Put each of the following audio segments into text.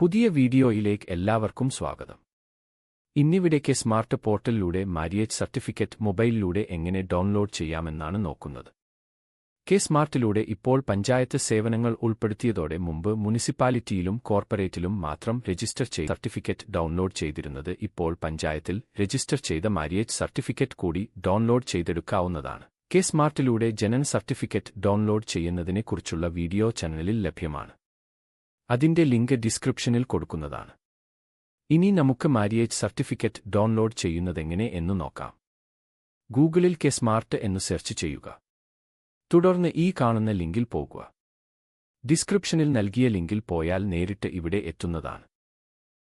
പുതിയ വീഡിയോയിലേക്ക് എല്ലാവർക്കും സ്വാഗതം. ഇന്നിവിടേക്ക് സ്മാർട്ട് പോർട്ടലിലൂടെ മാരിയേജ് സർട്ടിഫിക്കറ്റ് മൊബൈലിലൂടെ എങ്ങനെ ഡൗൺലോഡ് ചെയ്യാമെന്നാണ് നോക്കുന്നത്. കെ സ്മാർട്ടിലൂടെ ഇപ്പോൾ പഞ്ചായത്ത് സേവനങ്ങൾ ഉൾപ്പെടുത്തിയതോടെ മുമ്പ് മുനിസിപ്പാലിറ്റിയിലും കോർപ്പറേറ്റിലും മാത്രം രജിസ്റ്റർ ചെയ്ത സർട്ടിഫിക്കറ്റ് ഡൗൺലോഡ് ചെയ്തിരുന്നത് ഇപ്പോൾ പഞ്ചായത്തിൽ രജിസ്റ്റർ ചെയ്ത മാരിയേജ് സർട്ടിഫിക്കറ്റ് കൂടി ഡൗൺലോഡ് ചെയ്തെടുക്കാവുന്നതാണ്. കെ സ്മാർട്ടിലൂടെ ജനന സർട്ടിഫിക്കറ്റ് ഡൗൺലോഡ് ചെയ്യുന്നതിനെക്കുറിച്ചുള്ള വീഡിയോ ചാനലിൽ ലഭ്യമാണ്. അതിന്റെ ലിങ്ക് ഡിസ്ക്രിപ്ഷനിൽ കൊടുക്കുന്നതാണ്. ഇനി നമുക്ക് മാരിയേജ് സർട്ടിഫിക്കറ്റ് ഡൗൺലോഡ് ചെയ്യുന്നതെങ്ങനെ എന്ന് നോക്കാം. ഗൂഗിളിൽ കെ സ്മാർട്ട് എന്ന് സെർച്ച് ചെയ്യുക. തുടർന്ന് ഈ കാണുന്ന ലിങ്കിൽ പോകുക. ഡിസ്ക്രിപ്ഷനിൽ നൽകിയ ലിങ്കിൽ പോയാൽ നേരിട്ട് ഇവിടെ എത്തുന്നതാണ്.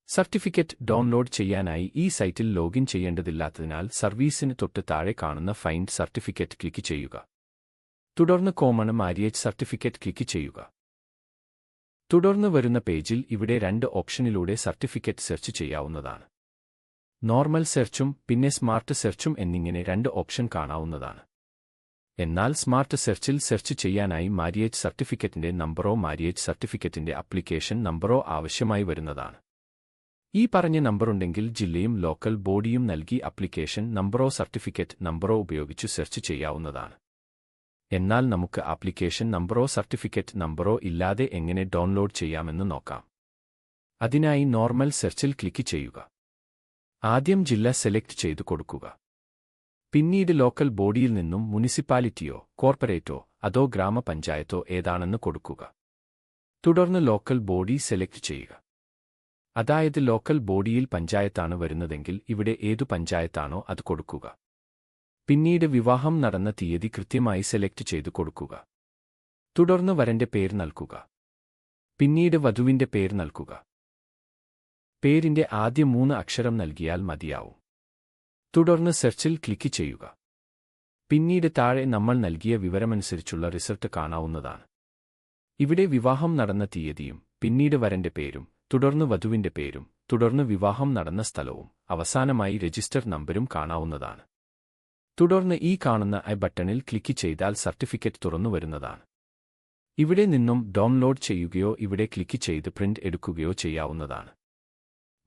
സർട്ടിഫിക്കറ്റ് ഡൗൺലോഡ് ചെയ്യാനായി ഈ സൈറ്റിൽ ലോഗിൻ ചെയ്യേണ്ടതില്ലാത്തതിനാൽ സർവീസിന് തൊട്ട് താഴെ കാണുന്ന ഫൈൻഡ് സർട്ടിഫിക്കറ്റ് ക്ലിക്ക് ചെയ്യുക. തുടർന്ന് കോമൺ മാരിയേജ് സർട്ടിഫിക്കറ്റ് ക്ലിക്ക് ചെയ്യുക. തുടർന്ന് വരുന്ന പേജിൽ ഇവിടെ രണ്ട് ഓപ്ഷനിലൂടെ സർട്ടിഫിക്കറ്റ് സെർച്ച് ചെയ്യാവുന്നതാണ്. നോർമൽ സെർച്ചും പിന്നെ സ്മാർട്ട് സെർച്ചും എന്നിങ്ങനെ രണ്ട് ഓപ്ഷൻ കാണാവുന്നതാണ്. എന്നാൽ സ്മാർട്ട് സെർച്ചിൽ സെർച്ച് ചെയ്യാനായി മാരിയേജ് സർട്ടിഫിക്കറ്റിന്റെ നമ്പറോ മാരിയേജ് സർട്ടിഫിക്കറ്റിന്റെ അപ്ലിക്കേഷൻ നമ്പറോ ആവശ്യമായി വരുന്നതാണ്. ഈ പറഞ്ഞ നമ്പറുണ്ടെങ്കിൽ ജില്ലയും ലോക്കൽ ബോഡിയും നൽകി അപ്ലിക്കേഷൻ നമ്പറോ സർട്ടിഫിക്കറ്റ് നമ്പറോ ഉപയോഗിച്ച് സെർച്ച് ചെയ്യാവുന്നതാണ്. എന്നാൽ നമുക്ക് ആപ്ലിക്കേഷൻ നമ്പറോ സർട്ടിഫിക്കറ്റ് നമ്പറോ ഇല്ലാതെ എങ്ങനെ ഡൗൺലോഡ് ചെയ്യാമെന്ന് നോക്കാം. അതിനായി നോർമൽ സെർച്ചിൽ ക്ലിക്ക് ചെയ്യുക. ആദ്യം ജില്ല സെലക്ട് ചെയ്തു കൊടുക്കുക. പിന്നീട് ലോക്കൽ ബോഡിയിൽ നിന്നും മുനിസിപ്പാലിറ്റിയോ കോർപ്പറേറ്റോ അതോ ഗ്രാമപഞ്ചായത്തോ ഏതാണെന്ന് കൊടുക്കുക. തുടർന്ന് ലോക്കൽ ബോഡി സെലക്ട് ചെയ്യുക. അതായത് ലോക്കൽ ബോഡിയിൽ പഞ്ചായത്താണ് വരുന്നതെങ്കിൽ ഇവിടെ ഏതു പഞ്ചായത്താണോ അത് കൊടുക്കുക. പിന്നീട് വിവാഹം നടന്ന തീയതി കൃത്യമായി സെലക്ട് ചെയ്തു കൊടുക്കുക. തുടർന്ന് വരന്റെ പേര് നൽകുക. പിന്നീട് വധുവിന്റെ പേര് നൽകുക. പേരിന്റെ ആദ്യ മൂന്ന് അക്ഷരം നൽകിയാൽ മതിയാവും. തുടർന്ന് സെർച്ചിൽ ക്ലിക്ക് ചെയ്യുക. പിന്നീട് താഴെ നമ്മൾ നൽകിയ വിവരമനുസരിച്ചുള്ള റിസൾട്ട് കാണാവുന്നതാണ്. ഇവിടെ വിവാഹം നടന്ന തീയതിയും പിന്നീട് വരന്റെ പേരും തുടർന്ന് വധുവിന്റെ പേരും തുടർന്ന് വിവാഹം നടന്ന സ്ഥലവും അവസാനമായി രജിസ്റ്റർ നമ്പരും കാണാവുന്നതാണ്. തുടർന്ന് ഈ കാണുന്ന ഐ ബട്ടണിൽ ക്ലിക്ക് ചെയ്താൽ സർട്ടിഫിക്കറ്റ് തുറന്നു വരുന്നതാണ്. ഇവിടെ നിന്നും ഡൗൺലോഡ് ചെയ്യുകയോ ഇവിടെ ക്ലിക്ക് ചെയ്ത് പ്രിന്റ് എടുക്കുകയോ ചെയ്യാവുന്നതാണ്.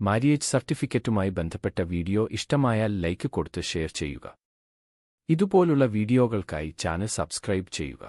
മാരിയേജ് സർട്ടിഫിക്കറ്റുമായി ബന്ധപ്പെട്ട വീഡിയോ ഇഷ്ടമായാൽ ലൈക്ക് കൊടുത്ത് ഷെയർ ചെയ്യുക. ഇതുപോലുള്ള വീഡിയോകൾക്കായി ചാനൽ സബ്സ്ക്രൈബ് ചെയ്യുക.